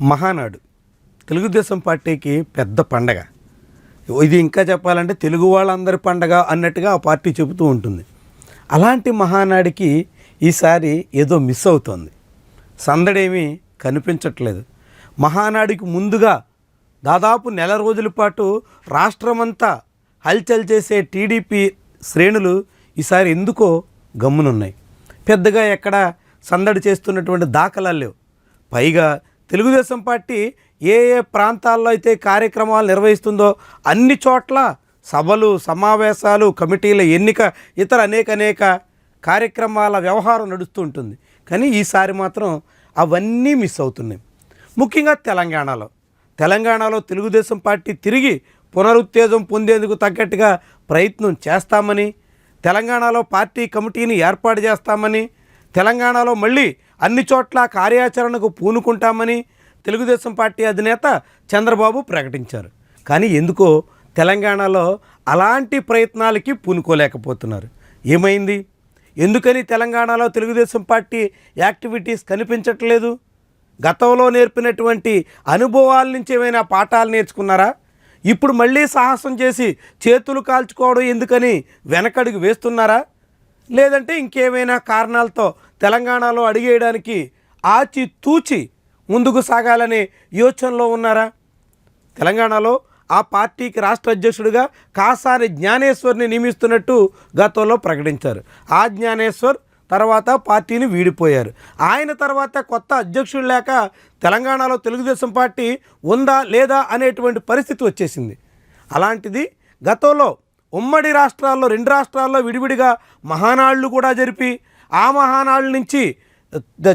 మహానాడు. తెలుగుదేశం పార్టీకి పెద్ద పండగ. ఇది ఇంకా చెప్పాలంటే తెలుగు వాళ్ళందరి పండగ అన్నట్టుగా ఆ పార్టీ చెబుతూ ఉంటుంది. అలాంటి మహానాడికి ఈసారి ఏదో మిస్ అవుతోంది. సందడేమీ కనిపించట్లేదు. మహానాడికి ముందుగా దాదాపు నెల రోజుల పాటు రాష్ట్రమంతా హల్చల్ చేసే టీడీపీ శ్రేణులు ఈసారి ఎందుకో గమ్మునున్నాయి. పెద్దగా ఎక్కడ సందడి చేస్తున్నటువంటి దాఖలాలు లేవు. పైగా తెలుగుదేశం పార్టీ ఏ ఏ ప్రాంతాల్లో అయితే కార్యక్రమాలు నిర్వహిస్తుందో అన్ని చోట్ల సభలు సమావేశాలు కమిటీల ఎన్నిక ఇతర అనేక అనేక కార్యక్రమాల వ్యవహారం నడుస్తూ ఉంటుంది. కానీ ఈసారి మాత్రం అవన్నీ మిస్ అవుతున్నాయి. ముఖ్యంగా తెలంగాణలో. తెలంగాణలో తెలుగుదేశం పార్టీ తిరిగి పునరుత్తేజం పొందేందుకు తగ్గట్టుగా ప్రయత్నం చేస్తామని తెలంగాణలో పార్టీ కమిటీని ఏర్పాటు చేస్తామని తెలంగాణలో మళ్ళీ అన్ని చోట్ల కార్యాచరణకు పూనుకుంటామని తెలుగుదేశం పార్టీ అధినేత చంద్రబాబు ప్రకటించారు. కానీ ఎందుకో తెలంగాణలో అలాంటి ప్రయత్నాలకి పూనుకోలేకపోతున్నారు. ఏమైంది? ఎందుకని తెలంగాణలో తెలుగుదేశం పార్టీ యాక్టివిటీస్ కనిపించట్లేదు? గతంలో నేర్పినటువంటి అనుభవాల నుంచి ఏమైనా పాఠాలు నేర్చుకున్నారా? ఇప్పుడు మళ్ళీ సాహసం చేసి చేతులు కాల్చుకోవడం ఎందుకని వెనకడుగు వేస్తున్నారా? లేదంటే ఇంకేమైనా కారణాలతో తెలంగాణలో అడిగేయడానికి ఆచి తూచి ముందుకు సాగాలనే యోచనలో ఉన్నారా? తెలంగాణలో ఆ పార్టీకి రాష్ట్ర అధ్యక్షుడిగా కాసాని జ్ఞానేశ్వర్ని నియమిస్తున్నట్టు గతంలో ప్రకటించారు. ఆ జ్ఞానేశ్వర్ తర్వాత పార్టీని వీడిపోయారు. ఆయన తర్వాత కొత్త అధ్యక్షుడు లేక తెలంగాణలో తెలుగుదేశం పార్టీ ఉందా లేదా అనేటువంటి పరిస్థితి వచ్చేసింది. అలాంటిది గతంలో ఉమ్మడి రాష్ట్రాల్లో రెండు రాష్ట్రాల్లో విడివిడిగా మహానాళ్ళు కూడా జరిపి ఆ మహానాళ్ళ నుంచి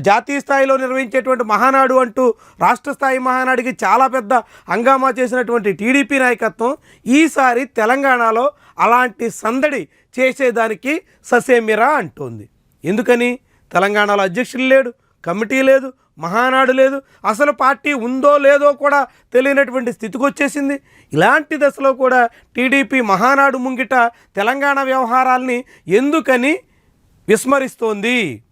జాతీయ స్థాయిలో నిర్వహించేటువంటి మహానాడు అంటూ రాష్ట్ర స్థాయి మహానాడికి చాలా పెద్ద హంగామా చేసినటువంటి టీడీపీ నాయకత్వం ఈసారి తెలంగాణలో అలాంటి సందడి చేసేదానికి ససేమిరా అంటోంది. ఎందుకని? తెలంగాణలో అధ్యక్షులు లేడు. కమిటీ లేదు మహానాడు లేదు అసలు పార్టీ ఉందో లేదో కూడా తెలియనటువంటి స్థితికి వచ్చేసింది. ఇలాంటి దశలో కూడా టీడీపీ మహానాడు ముంగిట తెలంగాణ వ్యవహారాల్ని ఎందుకని విస్మరిస్తోంది?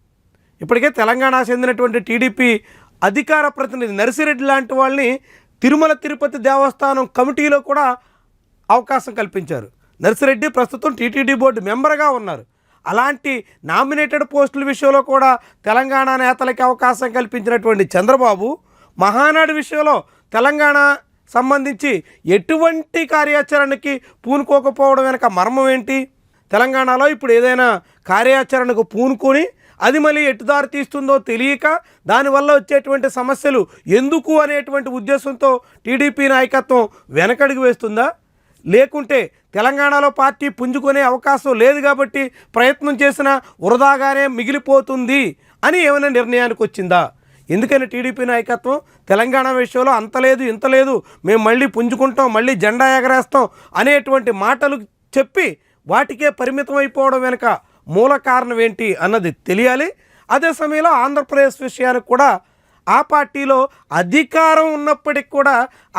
ఇప్పటికే తెలంగాణ చెందినటువంటి టీడీపీ అధికార ప్రతినిధి నర్సిరెడ్డి లాంటి వాళ్ళని తిరుమల తిరుపతి దేవస్థానం కమిటీలో కూడా అవకాశం కల్పించారు. నర్సిరెడ్డి ప్రస్తుతం టీటీడీ బోర్డు మెంబర్గా ఉన్నారు. అలాంటి నామినేటెడ్ పోస్టుల విషయంలో కూడా తెలంగాణ నేతలకి అవకాశం కల్పించినటువంటి చంద్రబాబు మహానాడు విషయంలో తెలంగాణ సంబంధించి ఎటువంటి కార్యాచరణకి పూనుకోకపోవడం వెనుక మర్మం ఏంటి? తెలంగాణలో ఇప్పుడు ఏదైనా కార్యాచరణకు పూనుకొని అది మళ్ళీ ఎటు దారి తీస్తుందో తెలియక దానివల్ల వచ్చేటువంటి సమస్యలు ఎందుకు అనేటువంటి ఉద్దేశంతో టీడీపీ నాయకత్వం వెనకడుగు వేస్తుందా? లేకుంటే తెలంగాణలో పార్టీ పుంజుకునే అవకాశం లేదు కాబట్టి ప్రయత్నం చేసినా వృధాగానే మిగిలిపోతుంది అని ఏమైనా నిర్ణయానికి వచ్చిందా? ఎందుకని టీడీపీ నాయకత్వం తెలంగాణ విషయంలో అంత లేదు ఇంత లేదు మేము మళ్ళీ పుంజుకుంటాం మళ్ళీ జెండా ఎగరేస్తాం అనేటువంటి మాటలు చెప్పి వాటికే పరిమితం అయిపోవడం వెనుక మూల కారణం ఏంటి అన్నది తెలియాలి. అదే సమయంలో ఆంధ్రప్రదేశ్ విషయానికి కూడా ఆ పార్టీలో అధికారం ఉన్నప్పటికి కూడా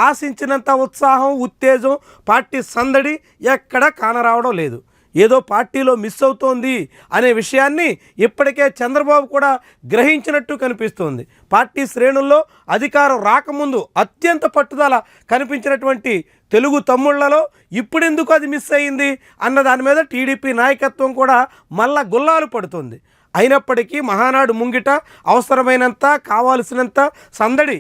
ఆశించినంత ఉత్సాహం ఉత్తేజం పార్టీ సందడి ఎక్కడా కానరావడం లేదు. ఏదో పార్టీలో మిస్ అవుతోంది అనే విషయాన్ని ఇప్పటికే చంద్రబాబు కూడా గ్రహించినట్టు కనిపిస్తోంది. పార్టీ శ్రేణుల్లో అధికారం రాకముందు అత్యంత పట్టుదల కనిపించినటువంటి తెలుగు తమ్ముళ్ళలో ఇప్పుడెందుకు అది మిస్ అయింది అన్న దాని మీద టీడీపీ నాయకత్వం కూడా మళ్ళా గుల్లాలు పడుతుంది. అయినప్పటికీ మహానాడు ముంగిట అవసరమైనంత కావాల్సినంత సందడి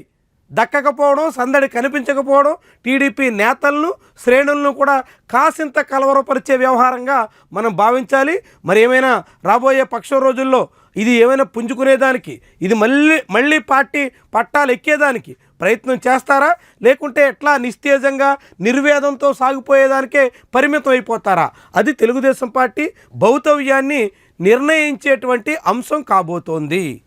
దక్కకపోవడం సందడి కనిపించకపోవడం టీడీపీ నేతలను శ్రేణులను కూడా కాసింత కలవరపరిచే వ్యవహారంగా మనం భావించాలి. మరి ఏమైనా రాబోయే పక్ష రోజుల్లో ఇది ఏమైనా పుంజుకునేదానికి ఇది మళ్ళీ మళ్ళీ పార్టీ పట్టాలు ఎక్కేదానికి ప్రయత్నం చేస్తారా? లేకుంటే ఎట్లా నిస్తేజంగా నిర్వేదంతో సాగిపోయేదానికే పరిమితం అయిపోతారా? అది తెలుగుదేశం పార్టీ భౌతవ్యాన్ని నిర్ణయించేటువంటి అంశం కాబోతోంది.